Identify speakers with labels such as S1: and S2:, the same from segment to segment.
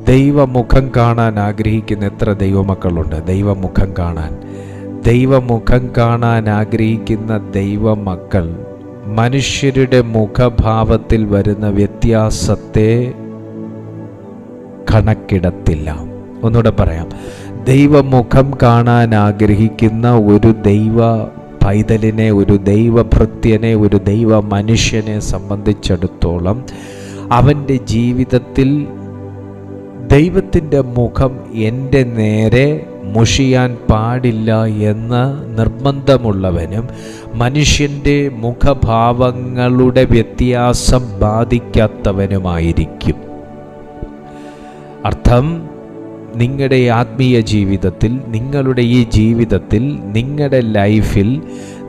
S1: ദൈവമുഖം കാണാൻ ആഗ്രഹിക്കുന്ന എത്ര ദൈവമക്കളുണ്ട്? ദൈവമുഖം കാണാൻ. ദൈവമുഖം കാണാൻ ആഗ്രഹിക്കുന്ന ദൈവമക്കൾ മനുഷ്യരുടെ മുഖഭാവത്തിൽ വരുന്ന വ്യത്യാസത്തെ കണക്കിടത്തില്ല. ഒന്നുകൂടെ പറയാം. ദൈവമുഖം കാണാൻ ആഗ്രഹിക്കുന്ന ഒരു ദൈവ പൈതലിനെ ഒരു ദൈവഭൃത്യനെ ഒരു ദൈവ മനുഷ്യനെ സംബന്ധിച്ചിടത്തോളം അവന്റെ ജീവിതത്തിൽ ദൈവത്തിന്റെ മുഖം എന്റെ നേരെ മുഷിയാൻ പാടില്ല എന്ന് നിർബന്ധമുള്ളവനും മനുഷ്യന്റെ മുഖഭാവങ്ങളുടെ വ്യത്യാസം ബാധിക്കാത്തവനുമായിരിക്കും. അർത്ഥം നിങ്ങളുടെ ആത്മീയ ജീവിതത്തിൽ നിങ്ങളുടെ ഈ ജീവിതത്തിൽ നിങ്ങളുടെ ലൈഫിൽ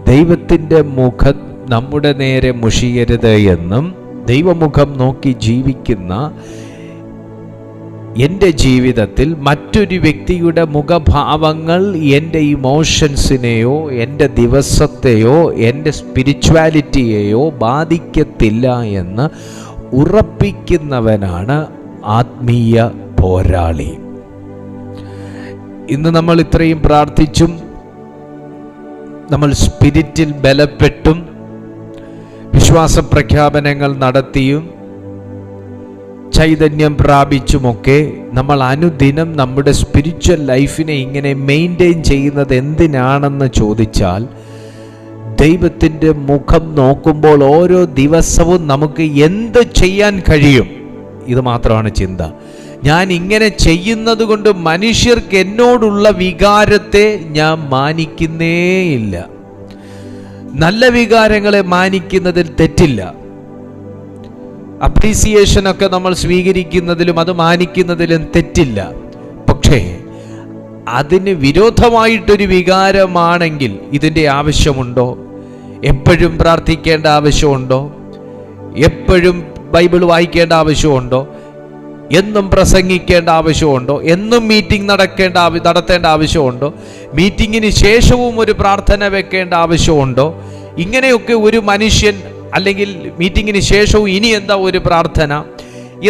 S1: ദൈവത്തിന്റെ മുഖം നമ്മുടെ നേരെ മുഷിയരുത് എന്നും ദൈവമുഖം നോക്കി ജീവിക്കുന്ന എന്റെ ജീവിതത്തിൽ മറ്റൊരു വ്യക്തിയുടെ മുഖഭാവങ്ങൾ എന്റെ ഇമോഷൻസിനെയോ എന്റെ ദിവസത്തെയോ എന്റെ സ്പിരിച്വാലിറ്റിയെയോ ബാധിക്കത്തില്ല എന്ന് ഉറപ്പിക്കുന്നവനാണ് ആത്മീയ പോരാളി. ഇന്ന് നമ്മൾ ഇത്രയും പ്രാർത്ഥിച്ചും നമ്മൾ സ്പിരിറ്റിൽ ബലപ്പെട്ടും വിശ്വാസ പ്രഖ്യാപനങ്ങൾ നടത്തിയും ചൈതന്യം പ്രാപിച്ചുമൊക്കെ നമ്മൾ അനുദിനം നമ്മുടെ സ്പിരിച്വൽ ലൈഫിനെ ഇങ്ങനെ മെയിന്റെയിൻ ചെയ്യുന്നത് എന്തിനാണെന്ന് ചോദിച്ചാൽ ദൈവത്തിന്റെ മുഖം നോക്കുമ്പോൾ ഓരോ ദിവസവും നമുക്ക് എന്ത് ചെയ്യാൻ കഴിയും? ഇത് മാത്രമാണ് ചിന്ത. ഞാൻ ഇങ്ങനെ ചെയ്യുന്നത് കൊണ്ട് മനുഷ്യർക്ക് എന്നോടുള്ള വികാരത്തെ ഞാൻ മാനിക്കുന്നേയില്ല. നല്ല വികാരങ്ങളെ മാനിക്കുന്നതിൽ തെറ്റില്ല. അപ്രീസിയേഷൻ ഒക്കെ നമ്മൾ സ്വീകരിക്കുന്നതിലും അത് മാനിക്കുന്നതിലും തെറ്റില്ല. പക്ഷേ അതിന് വിരോധമായിട്ടൊരു വികാരമാണെങ്കിൽ ഇതിന്റെ ആവശ്യമുണ്ടോ? എപ്പോഴും പ്രാർത്ഥിക്കേണ്ട ആവശ്യമുണ്ടോ? എപ്പോഴും ബൈബിൾ വായിക്കേണ്ട ആവശ്യമുണ്ടോ? എന്നും പ്രസംഗിക്കേണ്ട ആവശ്യമുണ്ടോ? എന്നും മീറ്റിംഗ് നടക്കേണ്ട നടത്തേണ്ട ആവശ്യമുണ്ടോ? മീറ്റിങ്ങിന് ശേഷവും ഒരു പ്രാർത്ഥന വെക്കേണ്ട ആവശ്യമുണ്ടോ? ഇങ്ങനെയൊക്കെ ഒരു മനുഷ്യൻ അല്ലെങ്കിൽ മീറ്റിങ്ങിന് ശേഷവും ഇനി എന്താ ഒരു പ്രാർത്ഥന?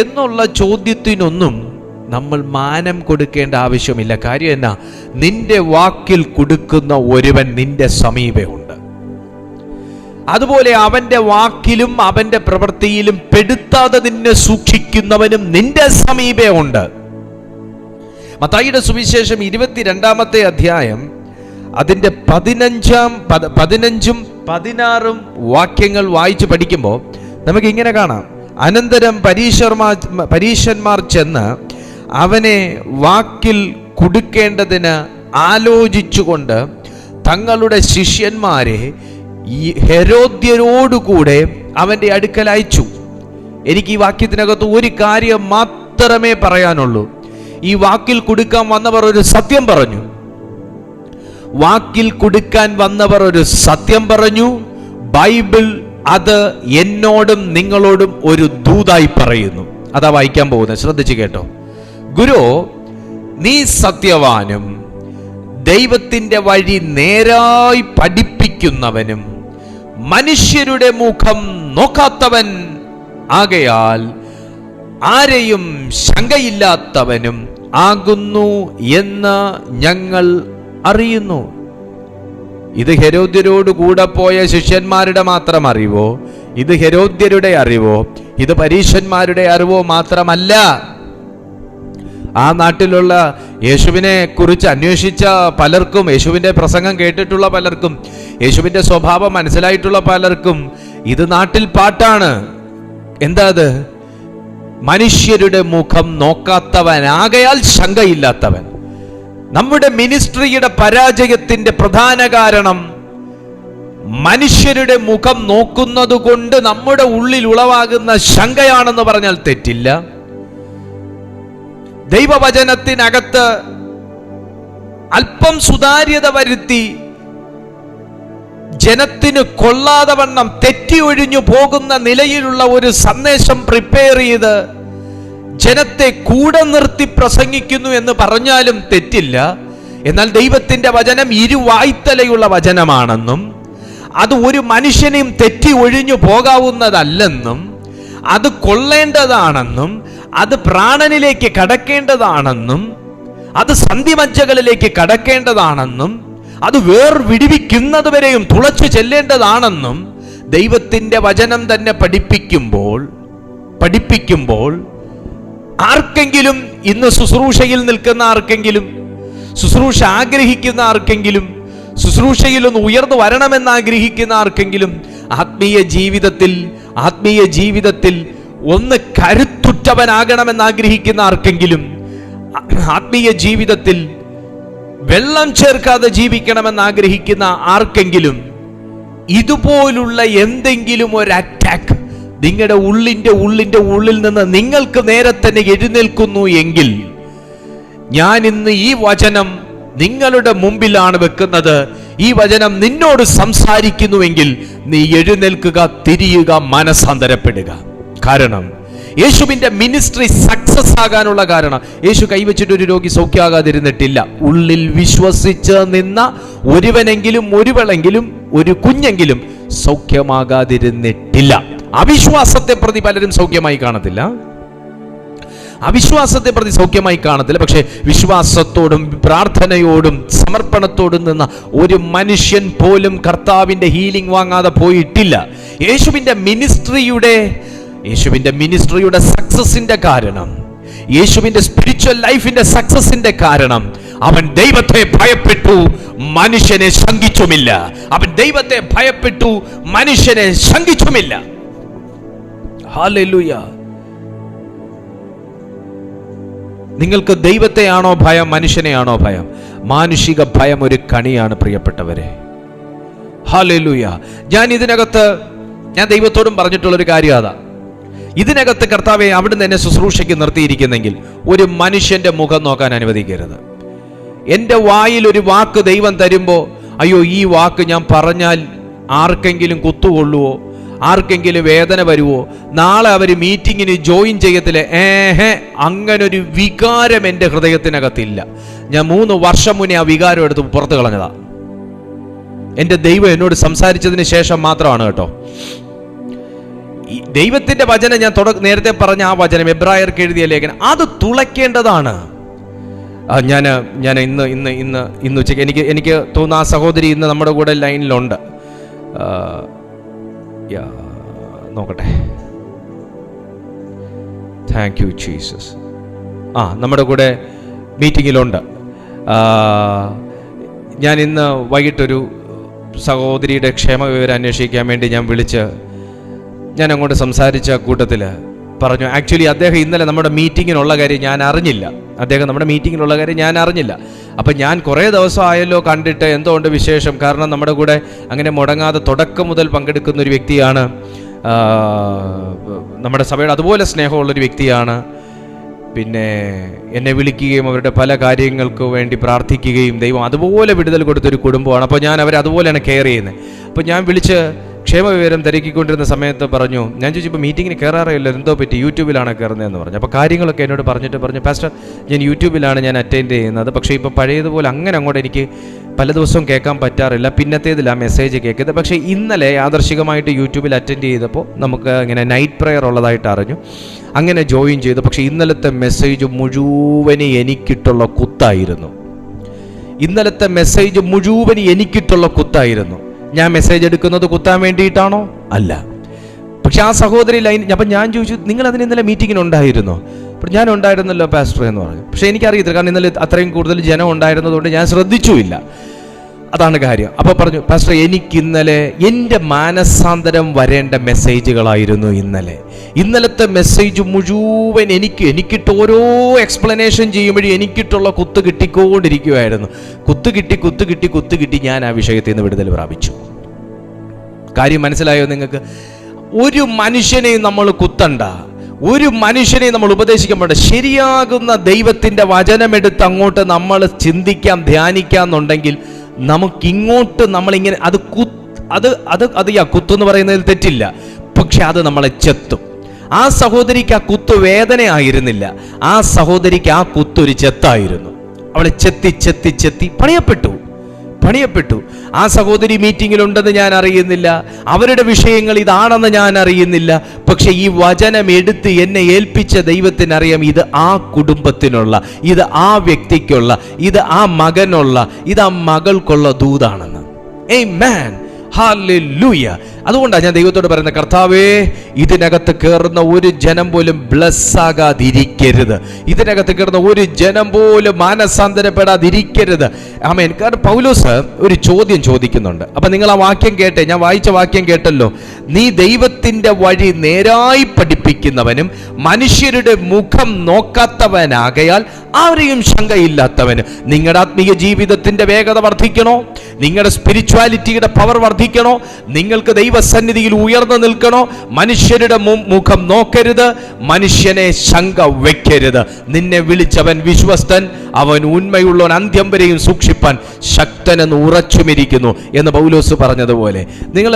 S1: എന്നുള്ള ചോദ്യത്തിനൊന്നും നമ്മൾ മാനം കൊടുക്കേണ്ട ആവശ്യമില്ല. കാര്യം എന്നാ? നിന്റെ വാക്കിൽ കൊടുക്കുന്ന ഒരുവൻ നിന്റെ സമീപമുണ്ട് അതുപോലെ അവന്റെ വാക്കിലും അവന്റെ പ്രവൃത്തിയിലും പെടുത്താതെ നിന്നെ സൂക്ഷിക്കുന്നവനും നിന്റെ സമീപേ ഉണ്ട്. മത്തായിയുടെ സുവിശേഷം ഇരുപത്തിരണ്ടാമത്തെ അധ്യായം അതിന്റെ പതിനഞ്ചാം പത- പതിനഞ്ചും പതിനാറും വാക്യങ്ങൾ വായിച്ച് പഠിക്കുമ്പോൾ നമുക്ക് ഇങ്ങനെ കാണാം. അനന്തരം പരീശർമാർ പരീശന്മാർ ചെന്ന് അവനെ വാക്കിൽ കുടുക്കേണ്ടതിന് ആലോചിച്ചുകൊണ്ട് തങ്ങളുടെ ശിഷ്യന്മാരെ ഈ ഹെരോദ്യരോടുകൂടെ അവന്റെ അടുക്കൽ അയച്ചു. എനിക്ക് ഈ വാക്യത്തിനകത്ത് ഒരു കാര്യം മാത്രമേ പറയാനുള്ളൂ. ഈ വാക്കിൽ കൊടുക്കാൻ വന്നവർ ഒരു സത്യം പറഞ്ഞു. വാക്കിൽ കൊടുക്കാൻ വന്നവർ ഒരു സത്യം പറഞ്ഞു. ബൈബിൾ അത് എന്നോടും നിങ്ങളോടും ഒരു ദൂതായി പറയുന്നു. അതാ വായിക്കാൻ പോകുന്നത്. ശ്രദ്ധിച്ചു കേട്ടോ. ഗുരു നീ സത്യവാനും ദൈവത്തിന്റെ വഴി നേരായി പഠിപ്പിക്കുന്നവനും മനുഷ്യരുടെ മുഖം നോക്കാത്തവൻ ആകയാൽ ആരെയും ശങ്കയില്ലാത്തവനും ആകുന്നു എന്ന് ഞങ്ങൾ അറിയുന്നു. ഇത് ഹെരോദ്യരോട് കൂടെ പോയ ശിഷ്യന്മാരുടെ മാത്രം അറിവോ? ഇത് ഹെരോദ്യരുടെ അറിവോ? ഇത് പരീശന്മാരുടെ അറിവോ മാത്രമല്ല. ആ നാട്ടിലുള്ള യേശുവിനെ കുറിച്ച് അന്വേഷിച്ച പലർക്കും യേശുവിന്റെ പ്രസംഗം കേട്ടിട്ടുള്ള പലർക്കും യേശുവിന്റെ സ്വഭാവം മനസ്സിലായിട്ടുള്ള പലർക്കും ഇത് നാട്ടിൽ പാട്ടാണ്. എന്താ അത്? മനുഷ്യരുടെ മുഖം നോക്കാത്തവനാകയാൽ ശങ്കയില്ലാത്തവൻ. നമ്മുടെ മിനിസ്ട്രിയുടെ പരാജയത്തിന്റെ പ്രധാന കാരണം മനുഷ്യരുടെ മുഖം നോക്കുന്നത് കൊണ്ട് നമ്മുടെ ഉള്ളിൽ ഉളവാകുന്ന ശങ്കയാണെന്ന് പറഞ്ഞാൽ തെറ്റില്ല. ദൈവവചനത്തിനകത്ത് അല്പം സുതാര്യത വരുത്തി ജനത്തിന് കൊള്ളാതെ വണ്ണം തെറ്റി ഒഴിഞ്ഞു പോകുന്ന നിലയിലുള്ള ഒരു സന്ദേശം പ്രിപ്പയർ ചെയ്ത് ജനത്തെ കൂടെ നിർത്തി പ്രസംഗിക്കുന്നു എന്ന് പറഞ്ഞാലും തെറ്റില്ല. എന്നാൽ ദൈവത്തിന്റെ വചനം ഇരുവായ്ത്തലയുള്ള വചനമാണെന്നും അത് ഒരു മനുഷ്യനെയും തെറ്റി ഒഴിഞ്ഞു പോകാവുന്നതല്ലെന്നും അത് കൊള്ളേണ്ടതാണെന്നും അത് പ്രാണനിലേക്ക് കടക്കേണ്ടതാണെന്നും അത് സന്ധിമജ്ജകളിലേക്ക് കടക്കേണ്ടതാണെന്നും അത് വേർ വിടിവിക്കുന്നത് വരെയും തുളച്ചു ചെല്ലേണ്ടതാണെന്നും ദൈവത്തിന്റെ വചനം തന്നെ പഠിപ്പിക്കുമ്പോൾ പഠിപ്പിക്കുമ്പോൾ ആർക്കെങ്കിലും ഇന്ന് ശുശ്രൂഷയിൽ നിൽക്കുന്ന ആർക്കെങ്കിലും ശുശ്രൂഷ ആഗ്രഹിക്കുന്ന ആർക്കെങ്കിലും ശുശ്രൂഷയിൽ ഒന്ന് ഉയർന്നു വരണമെന്ന് ആഗ്രഹിക്കുന്ന ആർക്കെങ്കിലും ആത്മീയ ജീവിതത്തിൽ ആത്മീയ ജീവിതത്തിൽ ഒന്ന് കരുത്തുറ്റവനാകണമെന്ന് ആഗ്രഹിക്കുന്ന ആർക്കെങ്കിലും ആത്മീയ ജീവിതത്തിൽ വെള്ളം ചേർക്കാതെ ജീവിക്കണമെന്ന് ആഗ്രഹിക്കുന്ന ആർക്കെങ്കിലും ഇതുപോലുള്ള എന്തെങ്കിലും ഒരു അറ്റാക്ക് നിങ്ങളുടെ ഉള്ളിന്റെ ഉള്ളിന്റെ ഉള്ളിൽ നിന്ന് നിങ്ങൾക്ക് നേരെ തന്നെ എഴുന്നേൽക്കുന്നു എങ്കിൽ ഞാൻ ഇന്ന് ഈ വചനം നിങ്ങളുടെ മുമ്പിലാണ് വെക്കുന്നത്. ഈ വചനം നിന്നോട് സംസാരിക്കുന്നുവെങ്കിൽ നീ എഴുന്നേൽക്കുക തിരിയുക മനസ്സാന്തരപ്പെടുക. കാരണം യേശുവിന്റെ മിനിസ്ട്രി സക്സസ് ആകാനുള്ള കാരണം യേശു കൈവച്ചിട്ട് ഒരു രോഗി സൗഖ്യമാകാതിരുന്നിട്ടില്ല ഉള്ളിൽ വിശ്വസിച്ച് നിന്ന ഒരുവനെങ്കിലും ഒരുവളെങ്കിലും ഒരു കുഞ്ഞെങ്കിലും സൗഖ്യമാകാതിരുന്നിട്ടില്ല. അവിശ്വാസത്തെ പ്രതി പലരും സൗഖ്യമായി കാണത്തില്ല. അവിശ്വാസത്തെ പ്രതി സൗഖ്യമായി കാണത്തില്ല. പക്ഷേ വിശ്വാസത്തോടും പ്രാർത്ഥനയോടും സമർപ്പണത്തോടും നിന്ന ഒരു മനുഷ്യൻ പോലും കർത്താവിന്റെ ഹീലിംഗ് വാങ്ങാതെ പോയിട്ടില്ല. യേശുവിന്റെ മിനിസ്ട്രിയുടെ യേശുവിന്റെ മിനിസ്ട്രിയുടെ സക്സസിന്റെ കാരണം യേശുവിന്റെ സ്പിരിച്വൽ ലൈഫിന്റെ സക്സസിന്റെ കാരണം അവൻ ദൈവത്തെ ഭയപ്പെട്ടു മനുഷ്യനെ ശങ്കിച്ചുമില്ല. അവൻ ദൈവത്തെ ഭയപ്പെട്ടു മനുഷ്യനെ ശങ്കിച്ചുമില്ല. നിങ്ങൾക്ക് ദൈവത്തെയാണോ ഭയം മനുഷ്യനെയാണോ ഭയം? മാനുഷിക ഭയം ഒരു കണിയാണ് പ്രിയപ്പെട്ടവരെ. ഹാലൂയ ഞാൻ ഇതിനകത്ത് ഞാൻ ദൈവത്തോടും പറഞ്ഞിട്ടുള്ളൊരു കാര്യം അതാ. ഇതിനകത്ത് കർത്താവെ അവിടുന്ന് എന്നെ ശുശ്രൂഷയ്ക്ക് നിർത്തിയിരിക്കുന്നെങ്കിൽ ഒരു മനുഷ്യന്റെ മുഖം നോക്കാൻ അനുവദിക്കരുത്. എന്റെ വായിൽ ഒരു വാക്ക് ദൈവം തരുമ്പോൾ അയ്യോ ഈ വാക്ക് ഞാൻ പറഞ്ഞാൽ ആർക്കെങ്കിലും കുത്തുകൊള്ളുവോ? ആർക്കെങ്കിലും വേദന വരുവോ? നാളെ അവർ മീറ്റിങ്ങിന് ജോയിൻ ചെയ്യത്തില്ല. ഏഹേ അങ്ങനൊരു വികാരം എന്റെ ഹൃദയത്തിനകത്തില്ല. ഞാൻ മൂന്ന് വർഷം മുന്നേ ആ വികാരം എടുത്ത് പുറത്തു കളഞ്ഞതാ. എന്റെ ദൈവം എന്നോട് സംസാരിച്ചതിന് ശേഷം മാത്രമാണ് കേട്ടോ. ദൈവത്തിന്റെ വചനം ഞാൻ തുട നേരത്തെ പറഞ്ഞ ആ വചനം എബ്രായർക്ക് എഴുതിയ ലേഖനം അത് തുളയ്ക്കേണ്ടതാണ്. ഞാൻ ഞാൻ ഇന്ന് ഇന്ന് ഇന്ന് ഇന്ന് ഉച്ചയ്ക്ക് എനിക്ക് എനിക്ക് തോന്നുന്നു ആ സഹോദരി ഇന്ന് നമ്മുടെ കൂടെ ലൈനിലുണ്ട്. നോക്കട്ടെ. താങ്ക് യു ജീസസ് ആ നമ്മുടെ കൂടെ മീറ്റിങ്ങിലുണ്ട് ഞാൻ ഇന്ന് വൈകിട്ടൊരു സഹോദരിയുടെ ക്ഷേമവിവരം അന്വേഷിക്കാൻ വേണ്ടി ഞാൻ വിളിച്ച് ഞാൻ അങ്ങോട്ട് സംസാരിച്ച കൂട്ടത്തിൽ പറഞ്ഞു ആക്ച്വലി അദ്ദേഹം ഇന്നലെ നമ്മുടെ മീറ്റിങ്ങിനുള്ള കാര്യം ഞാൻ അറിഞ്ഞില്ല. അദ്ദേഹം നമ്മുടെ മീറ്റിങ്ങിനുള്ള കാര്യം ഞാൻ അറിഞ്ഞില്ല. അപ്പം ഞാൻ കുറേ ദിവസമായല്ലോ കണ്ടിട്ട് എന്തുകൊണ്ട് വിശേഷം? കാരണം നമ്മുടെ കൂടെ അങ്ങനെ മുടങ്ങാതെ തുടക്കം മുതൽ പങ്കെടുക്കുന്ന ഒരു വ്യക്തിയാണ് നമ്മുടെ സഭയുടെ അതുപോലെ സ്നേഹമുള്ളൊരു വ്യക്തിയാണ്. പിന്നെ എന്നെ വിളിക്കുകയും അവരുടെ പല കാര്യങ്ങൾക്ക് വേണ്ടി പ്രാർത്ഥിക്കുകയും ദൈവം അതുപോലെ വിടുതൽ കൊടുത്തൊരു കുടുംബമാണ്. അപ്പോൾ ഞാൻ അവരെ അതുപോലെയാണ് കെയർ ചെയ്യുന്നത്. അപ്പോൾ ഞാൻ വിളിച്ച് ക്ഷേമവിവരം തിരക്കിക്കൊണ്ടിരുന്ന സമയത്ത് പറഞ്ഞു ഞാൻ ചോദിച്ചപ്പോൾ മീറ്റിങ്ങിന് കയറാറില്ല എന്തോ പറ്റി? യൂട്യൂബിലാണ് കയറുന്നതെന്ന് പറഞ്ഞു. അപ്പോൾ കാര്യങ്ങളൊക്കെ എന്നോട് പറഞ്ഞിട്ട് പറഞ്ഞു പാസ്റ്റർ ഞാൻ യൂട്യൂബിലാണ് ഞാൻ അറ്റൻഡ് ചെയ്യുന്നത്. പക്ഷേ ഇപ്പോൾ പഴയതുപോലെ അങ്ങനെ അങ്ങോട്ട് എനിക്ക് പല ദിവസവും കേൾക്കാൻ പറ്റാറില്ല. പിന്നത്തേതില്ല മെസ്സേജ് കേൾക്കുന്നത്. പക്ഷേ ഇന്നലെ ആദർശികമായിട്ട് യൂട്യൂബിൽ അറ്റൻഡ് ചെയ്തപ്പോൾ നമുക്ക് ഇങ്ങനെ നൈറ്റ് പ്രെയർ ഉള്ളതായിട്ട് അറിഞ്ഞു. അങ്ങനെ ജോയിൻ ചെയ്തു. പക്ഷേ ഇന്നലത്തെ മെസ്സേജ് മുഴുവനും എനിക്കിട്ടുള്ള കുത്തായിരുന്നു. ഇന്നലത്തെ മെസ്സേജ് മുഴുവൻ എനിക്കിട്ടുള്ള കുത്തായിരുന്നു. ഞാൻ മെസ്സേജ് എടുക്കുന്നത് കുത്താൻ വേണ്ടിയിട്ടാണോ? അല്ല. പക്ഷെ ആ സഹോദരി ലൈൻ അപ്പം ഞാൻ ചോദിച്ചു നിങ്ങൾ അതിന് ഇന്നലെ മീറ്റിങ്ങിന് ഉണ്ടായിരുന്നോ? അപ്പം ഞാൻ ഉണ്ടായിരുന്നല്ലോ പാസ്റ്റർ എന്ന് പറഞ്ഞു. പക്ഷേ എനിക്കറിയത്തില്ല കാരണം ഇന്നലെ അത്രയും കൂടുതൽ ജനം ഉണ്ടായിരുന്നതുകൊണ്ട് ഞാൻ ശ്രദ്ധിച്ചുമില്ല. അതാണ് കാര്യം. അപ്പോൾ പറഞ്ഞു പാസ്റ്റർ എനിക്ക് ഇന്നലെ എന്റെ മാനസാന്തരം വരേണ്ട മെസ്സേജുകളായിരുന്നു ഇന്നലെ. ഇന്നലത്തെ മെസ്സേജ് മുഴുവൻ എനിക്ക് എനിക്കിട്ട് ഓരോ എക്സ്പ്ലനേഷൻ ചെയ്യുമ്പോഴും എനിക്കിട്ടുള്ള കുത്ത് കിട്ടിക്കൊണ്ടിരിക്കുകയായിരുന്നു കുത്ത് കിട്ടി കുത്ത് കിട്ടി കുത്ത് കിട്ടി ഞാൻ ആ വിഷയത്തിൽ നിന്ന് വിടുതൽ പ്രാപിച്ചു. കാര്യം മനസ്സിലായോ നിങ്ങൾക്ക്? ഒരു മനുഷ്യനെയും നമ്മൾ കുത്തണ്ട. ഒരു മനുഷ്യനെ നമ്മൾ ഉപദേശിക്കാൻ പാടില്ല. ശരിയാകുന്ന ദൈവത്തിന്റെ വചനമെടുത്ത് അങ്ങോട്ട് നമ്മൾ ചിന്തിക്കാം ധ്യാനിക്കാന്നുണ്ടെങ്കിൽ നമുക്കിങ്ങോട്ട് നമ്മളിങ്ങനെ അത് കുത്ത് അത് അത് അത് യാ കുത്തെന്ന് പറയുന്നതിൽ തെറ്റില്ല. പക്ഷെ അത് നമ്മളെ ചെത്തും. ആ സഹോദരിക്ക് ആ കുത്ത് വേദനയായിരുന്നില്ല ആ സഹോദരിക്ക് ആ കുത്തൊരു ചെത്തായിരുന്നു. അവളെ ചെത്തി ചെത്തി ചെത്തി പണിയപ്പെട്ടു. പണിയപ്പെട്ടു. ആ സഹോദരി മീറ്റിങ്ങിലുണ്ടെന്ന് ഞാൻ അറിയുന്നില്ല. അവരുടെ വിഷയങ്ങൾ ഇതാണെന്ന് ഞാൻ അറിയുന്നില്ല. പക്ഷെ ഈ വചനം എടുത്ത് എന്നെ ഏൽപ്പിച്ച ദൈവത്തിനറിയാം ഇത് ആ കുടുംബത്തിനുള്ള ഇത് ആ വ്യക്തിക്കുള്ള ഇത് ആ മകനുള്ള ഇത് ആ മകൾക്കുള്ള ദൂതാണെന്ന്. ഏയ് മാൻ അതുകൊണ്ടാണ് ഞാൻ ദൈവത്തോട് പറയുന്ന കർത്താവേ ഇതിനകത്ത് കയറുന്ന ഒരു ജനം പോലും ബ്ലസ് ആകാതിരിക്കരുത് ഇതിനകത്ത് കയറുന്ന ഒരു ജനം പോലും മാനസാന്തരപ്പെടാതിരിക്കരുത്. ആമേൻ. കാരണം പൗലോസ് ഒരു ചോദ്യം ചോദിക്കുന്നുണ്ട്. അപ്പൊ നിങ്ങൾ ആ വാക്യം കേട്ടെ. ഞാൻ വായിച്ച വാക്യം കേട്ടല്ലോ. നീ ദൈവത്തിന്റെ വഴി നേരായി പഠിപ്പിക്കുന്നവനും മനുഷ്യരുടെ മുഖം നോക്കാത്തവനാകയാൽ ആരെയും ശങ്കയില്ലാത്തവന് നിങ്ങളുടെ ആത്മീയ ജീവിതത്തിന്റെ വേഗത വർദ്ധിക്കണോ? നിങ്ങളുടെ സ്പിരിച്വാലിറ്റിയുടെ പവർ വർദ്ധിക്കണോ? നിങ്ങൾക്ക് ദൈവസന്നിധിയിൽ ഉയർന്നു നിൽക്കണോ? മനുഷ്യരുടെ മുഖം നോക്കരുത്. മനുഷ്യനെ ശങ്ക വയ്ക്കരുത് നിന്നെ വിളിച്ചവൻ വിശ്വസ്തൻ. അവൻ ഉണ്മയുള്ളവൻ അന്ത്യം വരെയും സൂക്ഷിപ്പാൻ ശക്തനെന്ന് ഉറച്ചുമിരിക്കുന്നു എന്ന് പൗലോസ് പറഞ്ഞതുപോലെ. നിങ്ങൾ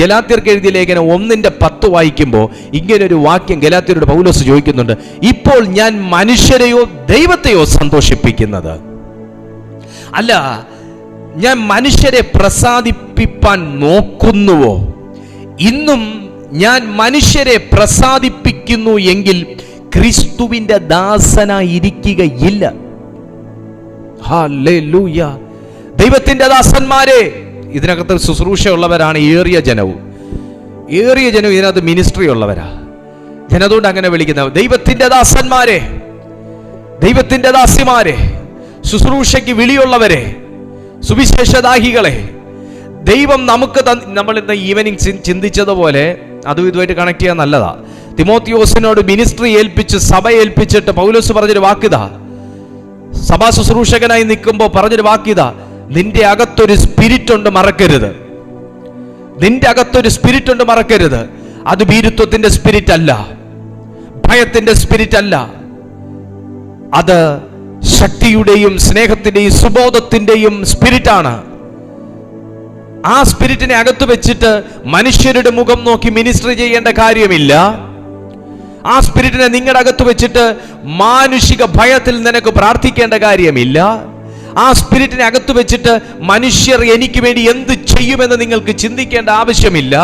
S1: ഗലാത്യർക്ക് എഴുതിയ ലേഖനം ഒന്നിന്റെ പത്ത് വായിക്കുമ്പോൾ ഇങ്ങനൊരു വാക്യം ഗലാത്യരുടെ പൗലോസ് ചോദിക്കുന്നുണ്ട്. ഇപ്പോൾ ഞാൻ മനുഷ്യരെയോ ദൈവത്തെയോ സന്തോഷിപ്പിക്കുന്നത്? അല്ല ഞാൻ മനുഷ്യരെ പ്രസാദിപ്പിപ്പാൻ നോക്കുന്നുവോ? ഇന്നും ഞാൻ മനുഷ്യരെ പ്രസാദിപ്പിക്കുന്നു എങ്കിൽ ക്രിസ്തുവിന്റെ ദാസനായിരിക്കുകയില്ല. ദൈവത്തിന്റെ ദാസന്മാരെ ഇതിനകത്ത് ശുശ്രൂഷയുള്ളവരാണ് ഏറിയ ജനവും. ഏറിയ ജനവും ഇതിനകത്ത് മിനിസ്ട്രി ഉള്ളവരാ. ജനതുകൊണ്ട് അങ്ങനെ വിളിക്കുന്ന ദൈവത്തിന്റെ ദാസന്മാരെ ദൈവത്തിന്റെ ദാസിമാരെ ശുശ്രൂഷയ്ക്ക് വിളിയുള്ളവരെ സുവിശേഷദാഹികളെ ദൈവം നമുക്ക് നമ്മൾ ഇന്ന് ഈവനിങ് ചിന്തിച്ചതുപോലെ അതും ഇതുമായിട്ട് കണക്ട് ചെയ്യാൻ നല്ലതാ. തിമോത്തിയോസിനോട് മിനിസ്ട്രി ഏൽപ്പിച്ച് സഭ ഏൽപ്പിച്ചിട്ട് പൗലോസ് പറഞ്ഞൊരു വാക്കിതാ. സഭാ ശുശ്രൂഷകനായി നിൽക്കുമ്പോൾ പറഞ്ഞൊരു വാക്കിതാ നിന്റെ അകത്തൊരു സ്പിരിറ്റ് ഉണ്ട് മറക്കരുത്. നിന്റെ അകത്തൊരു സ്പിരിറ്റ് ഉണ്ട് മറക്കരുത്. അത് ഭീരുത്വത്തിന്റെ സ്പിരിറ്റ് അല്ല. ഭയത്തിന്റെ സ്പിരിറ്റ് അല്ല. അത് ശക്തിയുടെയും സ്നേഹത്തിന്റെയും സുബോധത്തിന്റെയും സ്പിരിറ്റാണ്. ആ സ്പിരിറ്റിനെ അകത്ത് വെച്ചിട്ട് മനുഷ്യരുടെ മുഖം നോക്കി മിനിസ്റ്റർ ചെയ്യേണ്ട കാര്യമില്ല. ആ സ്പിരിറ്റിനെ നിങ്ങളുടെ അകത്ത് വെച്ചിട്ട് മാനുഷിക ഭയത്തിൽ നിനക്ക് പ്രാർത്ഥിക്കേണ്ട കാര്യമില്ല. ആ സ്പിരിറ്റിനെ അകത്ത് വെച്ചിട്ട് മനുഷ്യർ എനിക്ക് വേണ്ടി എന്ത് ചെയ്യുമെന്ന് നിങ്ങൾക്ക് ചിന്തിക്കേണ്ട ആവശ്യമില്ല.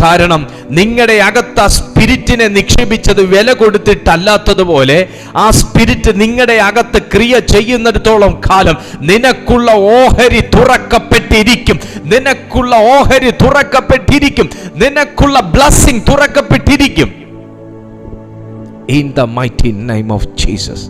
S1: കാരണം നിങ്ങളുടെ അകത്ത് ആ സ്പിരിറ്റിനെ നിക്ഷേപിച്ചത് വില കൊടുത്തിട്ടല്ലാത്തതുപോലെ ആ സ്പിരിറ്റ് നിങ്ങളുടെ അകത്ത് ക്രിയ ചെയ്യുന്നിടത്തോളം കാലം നിനക്കുള്ള ഓഹരി തുറക്കപ്പെട്ടിരിക്കും. നിനക്കുള്ള ഓഹരി തുറക്കപ്പെട്ടിരിക്കും. നിനക്കുള്ള blessing തുറക്കപ്പെട്ടിരിക്കും. In the mighty name of Jesus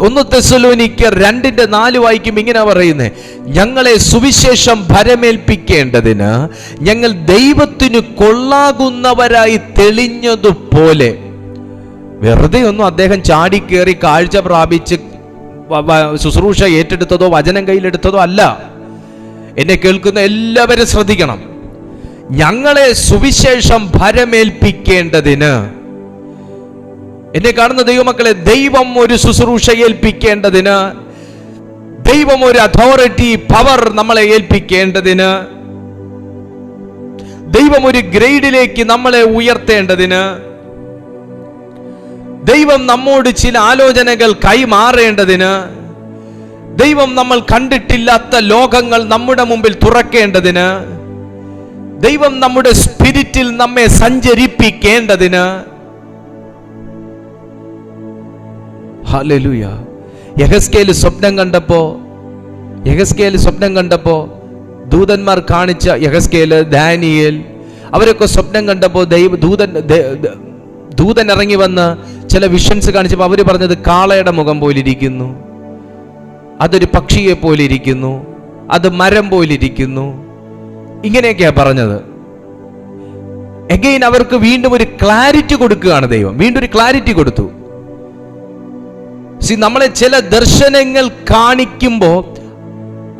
S1: ഒന്ന് തെസലോനിക്ക് രണ്ടിന്റെ നാല് വായിക്കും ഇങ്ങനെ പറയുന്നത് ഞങ്ങളെ സുവിശേഷം ഭരമേൽപ്പിക്കേണ്ടതിന് ഞങ്ങൾ ദൈവത്തിന് കൊള്ളാകുന്നവരായി തെളിഞ്ഞതുപോലെ. വെറുതെ ഒന്നും അദ്ദേഹം ചാടിക്കേറി കാഴ്ച പ്രാപിച്ച് ശുശ്രൂഷ ഏറ്റെടുത്തതോ വചനം കയ്യിലെടുത്തതോ അല്ല. എന്നെ കേൾക്കുന്ന എല്ലാവരും ശ്രദ്ധിക്കണം. ഞങ്ങളെ സുവിശേഷം ഭരമേൽപ്പിക്കേണ്ടതിന് എന്നെ കാണുന്ന ദൈവമക്കളെ ദൈവം ഒരു ശുശ്രൂഷ ഏൽപ്പിക്കേണ്ടതിന് ദൈവം ഒരു അതോറിറ്റി പവർ നമ്മളെ ഏൽപ്പിക്കേണ്ടതിന് ദൈവം ഒരു ഗ്രേഡിലേക്ക് നമ്മളെ ഉയർത്തേണ്ടതിന് ദൈവം നമ്മോട് ചില ആലോചനകൾ കൈമാറേണ്ടതിന് ദൈവം നമ്മൾ കണ്ടിട്ടില്ലാത്ത ലോകങ്ങൾ നമ്മുടെ മുമ്പിൽ തുറക്കേണ്ടതിന് ദൈവം നമ്മുടെ സ്പിരിറ്റിൽ നമ്മെ സഞ്ചരിപ്പിക്കേണ്ടതിന് ഹല്ലേലൂയ യഹസ്കേൽ സ്വപ്നം കണ്ടപ്പോ യഹസ്കേൽ സ്വപ്നം കണ്ടപ്പോ ദൂതന്മാർ കാണിച്ച യഹസ്കേൽ ദാനിയേൽ അവരൊക്കെ സ്വപ്നം കണ്ടപ്പോൾ ദൈവ ദൂതൻ ദൂതൻ ഇറങ്ങി വന്ന് ചില വിഷൻസ് കാണിച്ചപ്പോൾ അവർ പറഞ്ഞത് കാളയുടെ മുഖം പോലിരിക്കുന്നു. അതൊരു പക്ഷിയെ പോലെ ഇരിക്കുന്നു അത് മരം പോലിരിക്കുന്നു. ഇങ്ങനെയൊക്കെയാണ് പറഞ്ഞത്. എഗെയിൻ അവർക്ക് വീണ്ടും ഒരു ക്ലാരിറ്റി കൊടുക്കുകയാണ് ദൈവം. വീണ്ടും ഒരു ക്ലാരിറ്റി കൊടുത്തു. സി നമ്മളെ ചില ദർശനങ്ങൾ കാണിക്കുമ്പോൾ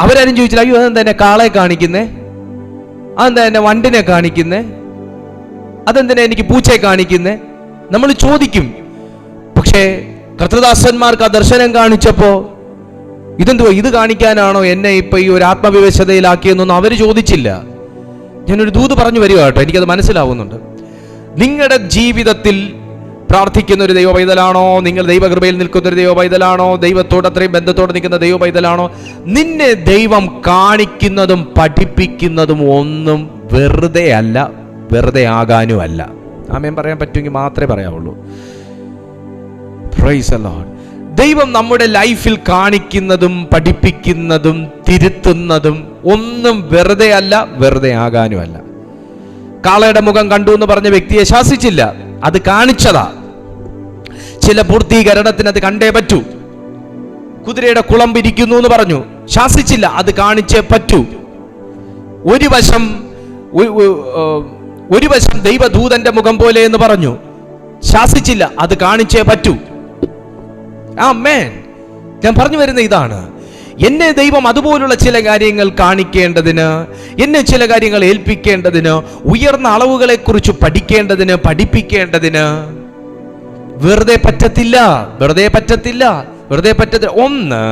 S1: അവരാരും ചോദിച്ചില്ല അയ്യോ അതെന്താ എന്നെ കാളെ കാണിക്കുന്നേ? അതെന്താ എന്നെ വണ്ടിനെ കാണിക്കുന്നേ? അതെന്തിനാ എനിക്ക് പൂച്ചയെ കാണിക്കുന്നേ? നമ്മൾ ചോദിക്കും. പക്ഷേ കർത്തദാസന്മാർക്ക് ആ ദർശനം കാണിച്ചപ്പോ ഇതെന്തുവാ? ഇത് കാണിക്കാനാണോ എന്നെ ഇപ്പൊ ഈ ഒരു ആത്മവിവശതയിലാക്കിയെന്നൊന്നും അവർ ചോദിച്ചില്ല. ഞാനൊരു ദൂത് പറഞ്ഞു വരിക കേട്ടോ എനിക്കത് മനസ്സിലാവുന്നുണ്ട്. നിങ്ങളുടെ ജീവിതത്തിൽ പ്രാർത്ഥിക്കുന്ന ഒരു ദൈവ പൈതലാണോ നിങ്ങൾ ദൈവകൃപയിൽ നിൽക്കുന്ന ഒരു ദൈവ പൈതലാണോ ദൈവത്തോട് അത്രയും ബന്ധത്തോടെ നിൽക്കുന്ന ദൈവ പൈതലാണോ നിന്നെ ദൈവം കാണിക്കുന്നതും പഠിപ്പിക്കുന്നതും ഒന്നും വെറുതെ അല്ല വെറുതെ ആകാനും അല്ല. ആമേൻ. പറയാൻ പറ്റുമെങ്കിൽ മാത്രമേ പറയാവുള്ളൂ. പ്രൈസ് ദൈവം നമ്മുടെ ലൈഫിൽ കാണിക്കുന്നതും പഠിപ്പിക്കുന്നതും തിരുത്തുന്നതും ഒന്നും വെറുതെ അല്ല വെറുതെ ആകാനും അല്ല. കാളയുടെ മുഖം കണ്ടു എന്ന് പറഞ്ഞ വ്യക്തിയെ ശാസിച്ചില്ല. അത് കാണിച്ചതാ. ചില പൂർത്തീകരണത്തിന് അത് കണ്ടേ പറ്റൂ. കുതിരയുടെ കുളമ്പിരിക്കുന്നു എന്ന് പറഞ്ഞു. ശാസിച്ചില്ല അത് കാണിച്ചേ പറ്റൂ. ഒരു വശം ഒരു വശം ദൈവദൂതന്റെ മുഖം പോലെ എന്ന് പറഞ്ഞു. ശാസിച്ചില്ല അത് കാണിച്ചേ പറ്റൂ. ആ മേൻ ഞാൻ പറഞ്ഞു വരുന്ന ഇതാണ്. എന്നെ ദൈവം അതുപോലുള്ള ചില കാര്യങ്ങൾ കാണിക്കേണ്ടതിന് എന്നെ ചില കാര്യങ്ങൾ ഏൽപ്പിക്കേണ്ടതിന് ഉയർന്ന അളവുകളെ കുറിച്ച് പഠിക്കേണ്ടതിന് പഠിപ്പിക്കേണ്ടതിന് വെറുതെ പറ്റത്തില്ല വെറുതെ പറ്റത്തില്ല വെറുതെ പറ്റത്തില്ല. ഒന്ന്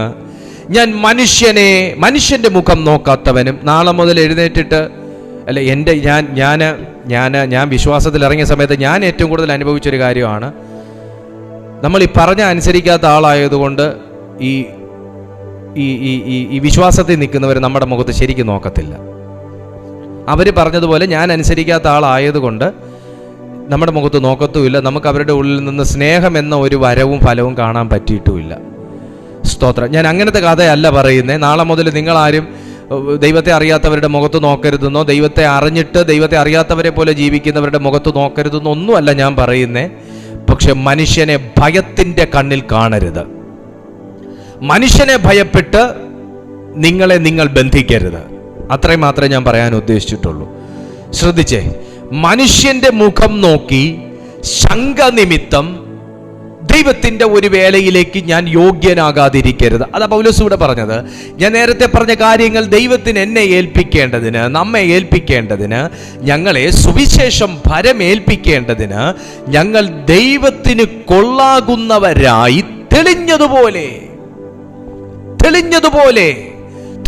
S1: ഞാൻ മനുഷ്യനെ മനുഷ്യന്റെ മുഖം നോക്കാത്തവനും നാളെ മുതൽ എഴുന്നേറ്റിട്ട് അല്ല എന്റെ ഞാൻ ഞാൻ ഞാൻ ഞാൻ വിശ്വാസത്തിൽ ഇറങ്ങിയ സമയത്ത് ഞാൻ ഏറ്റവും കൂടുതൽ അനുഭവിച്ചൊരു കാര്യമാണ്. നമ്മൾ ഈ പറഞ്ഞ അനുസരിക്കാത്ത ആളായതുകൊണ്ട് ഈ ഈ ഈ ഈ വിശ്വാസത്തിൽ നിൽക്കുന്നവർ നമ്മുടെ മുഖത്ത് ശരിക്കും നോക്കത്തില്ല. അവർ പറഞ്ഞതുപോലെ ഞാൻ അനുസരിക്കാത്ത ആളായതുകൊണ്ട് നമ്മുടെ മുഖത്ത് നോക്കത്തുമില്ല. നമുക്ക് അവരുടെ ഉള്ളിൽ നിന്ന് സ്നേഹം എന്ന ഒരു വരവും ഫലവും കാണാൻ പറ്റിയിട്ടുമില്ല. സ്തോത്രം. ഞാൻ അങ്ങനത്തെ കഥയല്ല പറയുന്നത് നാളെ മുതൽ നിങ്ങളാരും ദൈവത്തെ അറിയാത്തവരുടെ മുഖത്ത് നോക്കരുതെന്നോ ദൈവത്തെ അറിഞ്ഞിട്ട് ദൈവത്തെ അറിയാത്തവരെ പോലെ ജീവിക്കുന്നവരുടെ മുഖത്ത് നോക്കരുതെന്നോ ഒന്നുമല്ല ഞാൻ പറയുന്നേ. പക്ഷെ മനുഷ്യനെ ഭയത്തിന്റെ കണ്ണിൽ കാണരുത്. മനുഷ്യനെ ഭയപ്പെട്ട് നിങ്ങളെ നിങ്ങൾ ബന്ധിക്കരുത്. അത്രയും മാത്രമേ ഞാൻ പറയാൻ ഉദ്ദേശിച്ചിട്ടുള്ളൂ. ശ്രദ്ധിച്ചേ മനുഷ്യന്റെ മുഖം നോക്കി ശങ്ക നിമിത്തം ദൈവത്തിന്റെ ഒരു വേലയിലേക്ക് ഞാൻ യോഗ്യനാകാതിരിക്കരുത്. അതാ പൗലോസ് ഇവിടെ പറഞ്ഞത് ഞാൻ നേരത്തെ പറഞ്ഞ കാര്യങ്ങൾ ദൈവത്തിന് എന്നെ ഏൽപ്പിക്കേണ്ടതിന് നമ്മെ ഏൽപ്പിക്കേണ്ടതിന് ഞങ്ങളെ സുവിശേഷം ഭരമേൽപ്പിക്കേണ്ടതിന് ഞങ്ങൾ ദൈവത്തിന് കൊള്ളാകുന്നവരായി തെളിഞ്ഞതുപോലെ തെളിഞ്ഞതുപോലെ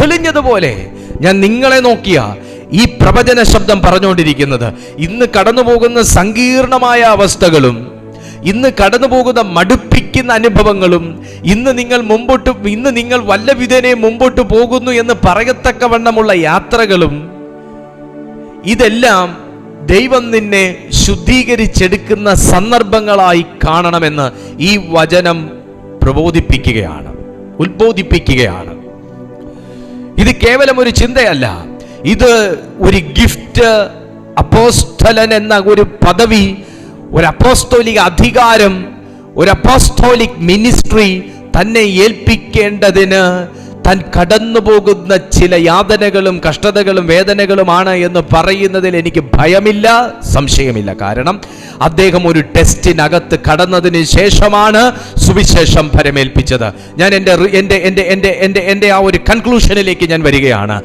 S1: തെളിഞ്ഞതുപോലെ ഞാൻ നിങ്ങളെ നോക്കിയ ഈ പ്രവചന ശബ്ദം പറഞ്ഞുകൊണ്ടിരിക്കുന്നത്. ഇന്ന് കടന്നു പോകുന്ന സങ്കീർണമായ അവസ്ഥകളും ഇന്ന് കടന്നുപോകുന്ന മടുപ്പിക്കുന്ന അനുഭവങ്ങളും ഇന്ന് നിങ്ങൾ മുമ്പോട്ട് ഇന്ന് നിങ്ങൾ വല്ല വിധേനെ മുമ്പോട്ട് പോകുന്നു എന്ന് പറയത്തക്കവണ്ണമുള്ള യാത്രകളും ഇതെല്ലാം ദൈവം നിന്നെ ശുദ്ധീകരിച്ചെടുക്കുന്ന സന്ദർഭങ്ങളായി കാണണമെന്ന് ഈ വചനം പ്രബോധിപ്പിക്കുകയാണ് ഉത്ബോധിപ്പിക്കുകയാണ്. ഇത് കേവലം ഒരു ചിന്തയല്ല. ഇത് ഒരു ഗിഫ്റ്റ് അപ്പോസ്തലൻ എന്ന ഒരു പദവി ഒരു അപ്പോസ്തോലിക അധികാരം ഒരു അപ്പോസ്തോലിക് മിനിസ്ട്രി തന്നെ ഏൽപ്പിക്കേണ്ടതിന് താൻ കടന്നു പോകുന്ന ചില യാതനകളും കഷ്ടതകളും വേദനകളുമാണ് എന്ന് പറയുന്നതിൽ എനിക്ക് ഭയമില്ല സംശയമില്ല. കാരണം അദ്ദേഹം ഒരു ടെസ്റ്റിനകത്ത് കടന്നതിന് ശേഷമാണ് സുവിശേഷം ഫരമേൽപ്പിച്ചത് ഞാൻ എന്റെ എന്റെ എന്റെ എന്റെ എന്റെ എന്റെ ആ ഒരു കൺക്ലൂഷനിലേക്ക് ഞാൻ വരികയാണ്.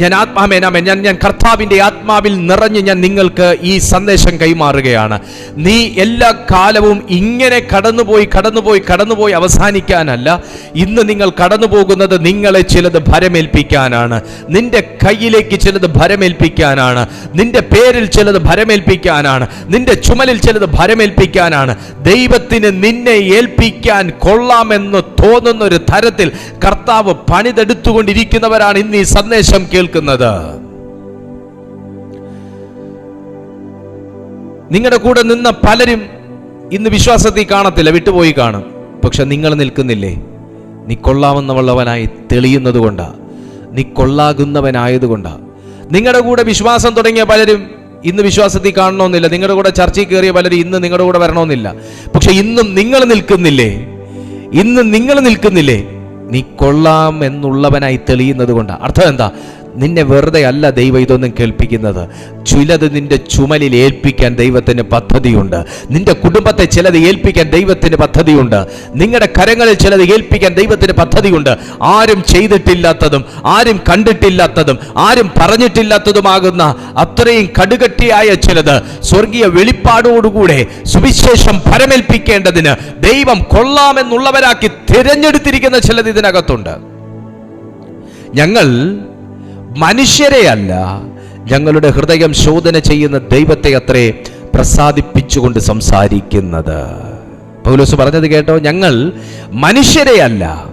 S1: ഞാൻ ആത്മാമേനാമേ ഞാൻ ഞാൻ കർത്താവിന്റെ ആത്മാവിൽ നിറഞ്ഞ് ഞാൻ നിങ്ങൾക്ക് ഈ സന്ദേശം കൈമാറുകയാണ്. നീ എല്ലാ കാലവും ഇങ്ങനെ കടന്നുപോയി കടന്നുപോയി കടന്നുപോയി അവസാനിക്കാനല്ല. ഇന്ന് നിങ്ങൾ കടന്നു പോകുന്നത് നിങ്ങളെ ചിലത് ഭരമേൽപ്പിക്കാനാണ്. നിന്റെ കയ്യിലേക്ക് ചിലത് ഭരമേൽപ്പിക്കാനാണ്. നിന്റെ പേരിൽ ചിലത് ഭരമേൽപ്പിക്കാനാണ്. നിന്റെ ചുമലിൽ ചിലത് ഭരമേൽപ്പിക്കാനാണ്. ദൈവത്തിന് നിന്നെ ഏൽപ്പിക്കാൻ കൊള്ളാമെന്ന് തോന്നുന്ന ഒരു തരത്തിൽ കർത്താവ് പണിതെടുത്തുകൊണ്ടിരിക്കുന്നവരാണ് ഇന്ന് ഈ സന്ദേശം കേൾക്കുന്നത്. നിങ്ങളുടെ കൂടെ നിന്ന പലരും ഇന്ന് വിശ്വാസത്തിൽ കാണത്തില്ല വിട്ടുപോയി കാണും. പക്ഷെ നിങ്ങൾ നിൽക്കുന്നില്ലേ? നീ കൊള്ളാമെന്നുള്ളവനായി തെളിയുന്നത് കൊണ്ട് നീ കൊള്ളാകുന്നവനായതുകൊണ്ട്. നിങ്ങളുടെ കൂടെ വിശ്വാസം തുടങ്ങിയ പലരും ഇന്ന് വിശ്വാസത്തിൽ കാണണമെന്നില്ല. നിങ്ങളുടെ കൂടെ ചർച്ചയിൽ കയറിയ പലരും ഇന്ന് നിങ്ങളുടെ കൂടെ വരണമെന്നില്ല. പക്ഷെ ഇന്നും നിങ്ങൾ നിൽക്കുന്നില്ലേ? ഇന്ന് നിങ്ങൾ നിൽക്കുന്നില്ലേ? നീ കൊള്ളാം എന്നുള്ളവനായി തെളിയുന്നത് കൊണ്ട് അർത്ഥം എന്താ? നിന്നെ വെറുതെ അല്ല ദൈവം ഇതൊന്നും കേൾപ്പിക്കുന്നത്. ചിലത് നിന്റെ ചുമലിൽ ഏൽപ്പിക്കാൻ ദൈവത്തിന് പദ്ധതിയുണ്ട്. നിന്റെ കുടുംബത്തെ ചിലത് ഏൽപ്പിക്കാൻ ദൈവത്തിന് പദ്ധതിയുണ്ട്. നിങ്ങളുടെ കരങ്ങളിൽ ചിലത് ഏൽപ്പിക്കാൻ ദൈവത്തിന് പദ്ധതിയുണ്ട്. ആരും ചെയ്തിട്ടില്ലാത്തതും ആരും കണ്ടിട്ടില്ലാത്തതും ആരും പറഞ്ഞിട്ടില്ലാത്തതുമാകുന്ന അത്രയും കടുകട്ടിയായ ചിലത് സ്വർഗീയ വെളിപ്പാടോടുകൂടെ സുവിശേഷം പരമേൽപ്പിക്കേണ്ടതിന് ദൈവം കൊള്ളാമെന്നുള്ളവരാക്കി തിരഞ്ഞെടുത്തിരിക്കുന്ന ചിലത് ഇതിനകത്തുണ്ട്. ഞങ്ങൾ മനുഷ്യരെയല്ല. ഞങ്ങളുടെ ഹൃദയം ശോധന ചെയ്യുന്ന ദൈവത്തെ അത്രേ പ്രസാദിപ്പിച്ചുകൊണ്ട് സംസാരിക്കുന്നത്. പൗലോസ് പറഞ്ഞത് കേട്ടോ ഞങ്ങൾ മനുഷ്യരെ അല്ല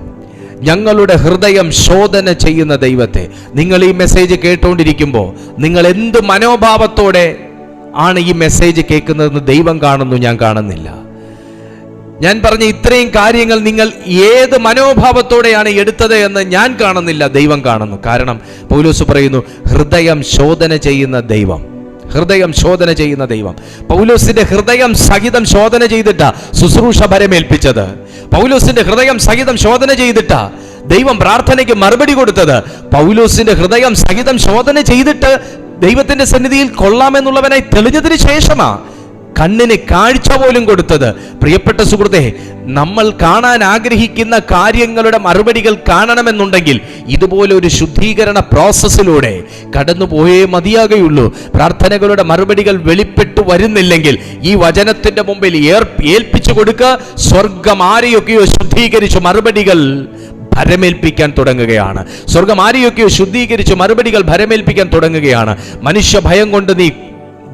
S1: ഞങ്ങളുടെ ഹൃദയം ശോധന ചെയ്യുന്ന ദൈവത്തെ. നിങ്ങൾ ഈ മെസ്സേജ് കേട്ടുകൊണ്ടിരിക്കുമ്പോൾ നിങ്ങൾ എന്ത് മനോഭാവത്തോടെ ആണ് ഈ മെസ്സേജ് കേൾക്കുന്നതെന്ന് ദൈവം കാണുന്നു ഞാൻ കാണുന്നില്ല. ഞാൻ പറഞ്ഞ ഇത്രയും കാര്യങ്ങൾ നിങ്ങൾ ഏത് മനോഭാവത്തോടെയാണ് എടുത്തത് എന്ന് ഞാൻ കാണുന്നില്ല ദൈവം കാണുന്നു. കാരണം പൗലോസ് പറയുന്നു ഹൃദയം ശോധന ചെയ്യുന്ന ദൈവം. ഹൃദയം ശോധന ചെയ്യുന്ന ദൈവം. പൗലോസിന്റെ ഹൃദയം സഹിതം ശോധന ചെയ്തിട്ടാ ശുശ്രൂഷ ഭരമേൽപ്പിച്ചത്. പൗലോസിന്റെ ഹൃദയം സഹിതം ശോധന ചെയ്തിട്ടാ ദൈവം പ്രാർത്ഥനയ്ക്ക് മറുപടി കൊടുത്തത്. പൗലോസിന്റെ ഹൃദയം സഹിതം ശോധന ചെയ്തിട്ട് ദൈവത്തിന്റെ സന്നിധിയിൽ കൊള്ളാമെന്നുള്ളവനായി തെളിഞ്ഞതിന് ശേഷമാ കണ്ണിന് കാഴ്ച പോലും കൊടുത്തത്. പ്രിയപ്പെട്ട സുഹൃത്തെ നമ്മൾ കാണാൻ ആഗ്രഹിക്കുന്ന കാര്യങ്ങളുടെ മറുപടികൾ കാണണമെന്നുണ്ടെങ്കിൽ ഇതുപോലെ ഒരു ശുദ്ധീകരണ പ്രോസസ്സിലൂടെ കടന്നുപോയേ മതിയാകുകയുള്ളൂ പ്രാർത്ഥനകളുടെ മറുപടികൾ വെളിപ്പെട്ടു വരുന്നില്ലെങ്കിൽ ഈ വചനത്തിന്റെ മുമ്പിൽ ഏൽപ്പിച്ചു കൊടുക്കുക സ്വർഗം ആരെയൊക്കെയോ ശുദ്ധീകരിച്ച് മറുപടികൾ ഭരമേൽപ്പിക്കാൻ തുടങ്ങുകയാണ്. സ്വർഗം ആരെയൊക്കെയോ ശുദ്ധീകരിച്ച് മറുപടികൾ ഭരമേൽപ്പിക്കാൻ തുടങ്ങുകയാണ്. മനുഷ്യ ഭയം കൊണ്ട് നീ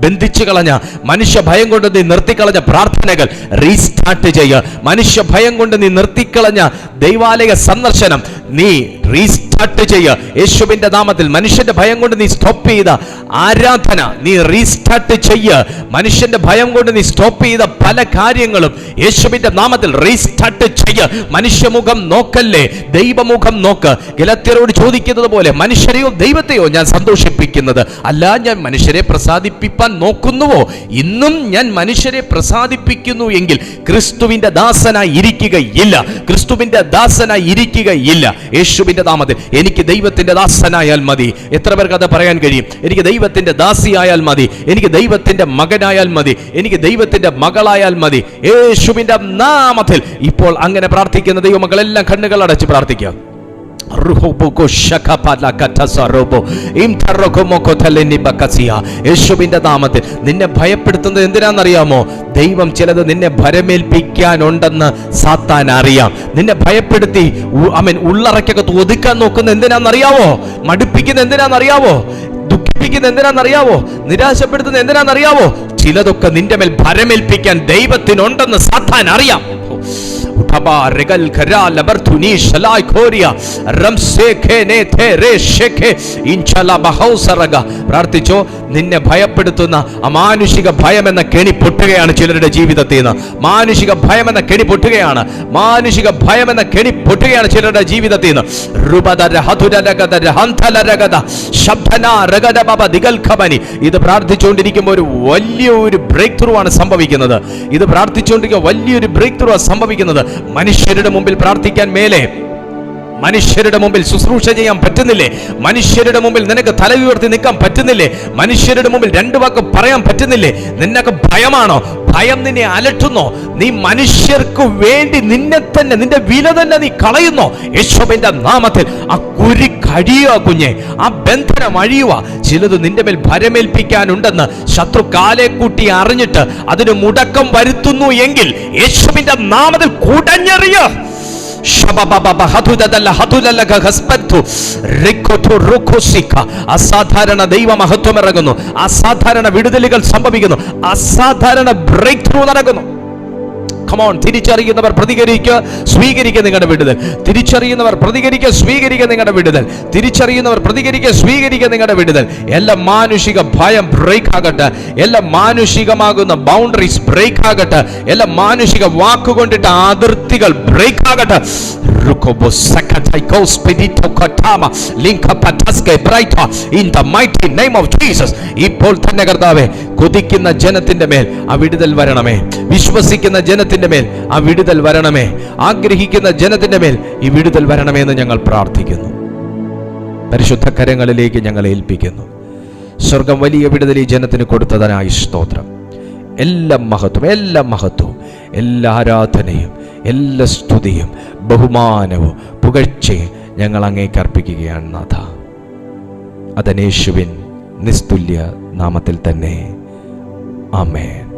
S1: ബന്ധിച്ചു കളഞ്ഞ മനുഷ്യ ഭയം കൊണ്ട് നീ നിർത്തിക്കളഞ്ഞ പ്രാർത്ഥനകൾ റീസ്റ്റാർട്ട് ചെയ്യുക മനുഷ്യ ഭയം കൊണ്ട് നീ നിർത്തിക്കളഞ്ഞ ദൈവാലയ സന്ദർശനം നീ റീസ്റ്റാർട്ട് ചെയ്യുക യേശുവിന്റെ നാമത്തിൽ മനുഷ്യന്റെ ഭയം കൊണ്ട് നീ സ്റ്റോപ്പ് ചെയ്ത. ആരാധന നീ റീസ്റ്റാർട്ട് ചെയ്യുക മനുഷ്യന്റെ ഭയം കൊണ്ട് നീ സ്റ്റോപ്പ് ചെയ്ത പല കാര്യങ്ങളും യേശുവിന്റെ നാമത്തിൽ റീസ്റ്റാർട്ട് ചെയ്യുക മനുഷ്യമുഖം നോക്കല്ലേ? ദൈവമുഖം നോക്ക്. ഗലത്യരോട് ചോദിക്കുന്നത് പോലെ മനുഷ്യരെയോ ദൈവത്തെയോ ഞാൻ സന്തോഷിപ്പിക്കുന്നത്? അല്ല ഞാൻ മനുഷ്യരെ പ്രസാദിപ്പിക്കാൻ നോക്കുന്നുവോ? ഇന്നും ഞാൻ മനുഷ്യരെ പ്രസാദിപ്പിക്കുന്നു എങ്കിൽ ക്രിസ്തുവിന്റെ ദാസനായി ഇരിക്കുകയില്ല. ക്രിസ്തുവിന്റെ ദാസനായി ഇരിക്കുകയില്ല. യേശുവിന്റെ നാമത്തിൽ എനിക്ക് ദൈവത്തിന്റെ ദാസനായാൽ മതി. എത്ര പേർക്ക് അത് പറയാൻ കഴിയും? എനിക്ക് ദൈവത്തിന്റെ ദാസിയായാൽ മതി. എനിക്ക് ദൈവത്തിന്റെ മകനായാൽ മതി. എനിക്ക് ദൈവത്തിന്റെ മകളായാൽ മതി. യേശുവിന്റെ നാമത്തിൽ ഇപ്പോൾ അങ്ങനെ പ്രാർത്ഥിക്കുന്ന ദൈവമകളെല്ലാം കണ്ണുകൾ അടച്ച് പ്രാർത്ഥിക്കുക. യേശുവിന്റെ നാമത്തിൽ നിന്നെ ഭയപ്പെടുത്തുന്നത് എന്തിനാണെന്നറിയാമോ? ദൈവം ചിലത് നിന്നെ ഭരമേൽപ്പിക്കാനുണ്ടെന്ന് സാത്താൻ അറിയാം. നിന്നെ ഭയപ്പെടുത്തി അമൻ ഉള്ളറയ്ക്കകത്ത് ഒതുക്കാൻ നോക്കുന്ന എന്തിനാണെന്നറിയാവോ മടുപ്പിക്കുന്ന എന്തിനാണെന്നറിയാവോ ദുഃഖിപ്പിക്കുന്ന എന്തിനാണെന്നറിയാവോ നിരാശപ്പെടുത്തുന്ന എന്തിനാണെന്നറിയാവോ ചിലതൊക്കെ നിന്റെ മേൽ ഭരമേൽപ്പിക്കാൻ ദൈവത്തിനുണ്ടെന്ന് സാത്താൻ അറിയാം. ഉഠബാ റിഗൽ ഖരാ ലബർത്തുനി ശലായ് ഖോരിയ റംസേ ഖേനെ ഥേ രേ ഷെഖേ ഇൻഷല ബഹൗസറഗ പ്രാർത്ഥിച്ചോ നിന്നെ ഭയപ്പെടുത്തുന്ന അമാനുഷിക ഭയം എന്ന കെണി പൊട്ടുകയാണ് ചിലരുടെ ജീവിതത്തിൽ നിന്ന് മാനുഷിക ഭയം എന്ന കെണി പൊട്ടുകയാണ് മാനുഷിക ഭയം എന്ന കെണി പൊട്ടുകയാണ് ചിലരുടെ ജീവിതത്തിൽ നിന്ന് ഇത് പ്രാർത്ഥിച്ചുകൊണ്ടിരിക്കുമ്പോൾ ഒരു വലിയ ഒരു ബ്രേക്ക് ത്രൂ ആണ് സംഭവിക്കുന്നത്. ഇത് പ്രാർത്ഥിച്ചുകൊണ്ടിരിക്കുക വലിയൊരു ബ്രേക്ക് ത്രൂ ആണ് സംഭവിക്കുന്നത്. മനുഷ്യരുടെ മുമ്പിൽ പ്രാർത്ഥിക്കാൻ മേലെ മനുഷ്യരുടെ മുമ്പിൽ ശുശ്രൂഷ ചെയ്യാൻ പറ്റുന്നില്ലേ? മനുഷ്യരുടെ മുമ്പിൽ നിനക്ക് തല ഉയർത്തി നിൽക്കാൻ പറ്റുന്നില്ലേ? മനുഷ്യരുടെ മുമ്പിൽ രണ്ടു വാക്ക് പറയാൻ പറ്റുന്നില്ലേ? നിനക്ക് ഭയമാണോ? ഭയം നിന്നെ അലട്ടുന്നോ? നീ മനുഷ്യർക്ക് വേണ്ടി നിന്നെ തന്നെ നിന്റെ വില തന്നെ നീ കളയുന്നോ? യേശോബിന്റെ നാമത്തിൽ ആ കുരി കഴിയുക കുഞ്ഞെ ആ ബന്ധനം അഴിയുക. ചിലത് നിന്റെ മേൽ ഭരമേൽപ്പിക്കാനുണ്ടെന്ന് ശത്രു കാലെ കൂട്ടി അറിഞ്ഞിട്ട് അതിന് മുടക്കം വരുത്തുന്നു എങ്കിൽ യേശുവിന്റെ നാമത്തിൽ കുടഞ്ഞെറിയ ശബബബബ ദൈവ മഹത്വം അസാധാരണ ഇറങ്ങുന്നു. അസാധാരണ വിടുതലുകൾ സംഭവിക്കുന്നു. അസാധാരണ ബ്രേക്ക് ത്രൂ നടക്കുന്നു. കമോൺ തിരിച്ചറിയുന്നവർ പ്രതികരിക്കുക സ്വീകരിക്കുക നിങ്ങളുടെ വിടുതൽ. തിരിച്ചറിയുന്നവർ പ്രതികരിക്കുക സ്വീകരിക്കുക നിങ്ങളുടെ വിടുതൽ. തിരിച്ചറിയുന്നവർ പ്രതികരിക്കുക സ്വീകരിക്കുക നിങ്ങളുടെ വിടുതൽ. എല്ലാ മാനുഷിക ഭയം ബ്രേക്ക് ആകട്ടെ. എല്ലാ മാനുഷികമാകുന്ന ബൗണ്ടറീസ് ബ്രേക്ക് ആകട്ടെ. എല്ലാ മാനുഷിക വാക്കുകൊണ്ടിട്ട് അതിർത്തികൾ ബ്രേക്ക് ആകട്ടെ. Rukobo sakataiko spedito katama linka pataske brighta in the mighty name of Jesus. ഇപ്പോൾ തന്നെ കർത്താവേ കൊതിക്കുന്ന ജനത്തിന്റെ മേൽ ആ വിടുതൽ വരണമേ. വിശ്വസിക്കുന്ന ജനത്തിന്റെ മേൽ ആ വിടുതൽ വരണമേ. ആഗ്രഹിക്കുന്ന ജനത്തിന്റെ മേൽ ഈ വിടുതൽ വരണമേ എന്ന് ഞങ്ങൾ പ്രാർത്ഥിക്കുന്നു. പരിശുദ്ധ കരങ്ങളിലേക്ക് ഞങ്ങൾ ഏൽപ്പിക്കുന്നു. സ്വർഗം വലിയ വിടുതൽ ഈ ജനത്തിന് കൊടുത്തതിനായി സ്തോത്രം. എല്ലാ മഹത്വം എല്ലാ മഹത്വവും എല്ലാ ആരാധനയും എല്ലാ സ്തുതിയും ബഹുമാനവും പുകഴ്ചയും ഞങ്ങൾ അങ്ങേക്ക് അർപ്പിക്കുകയാണ് നാഥ. അതനേശുവിൻ നിസ്തുല്യ നാമത്തിൽ തന്നെ. ആമേൻ.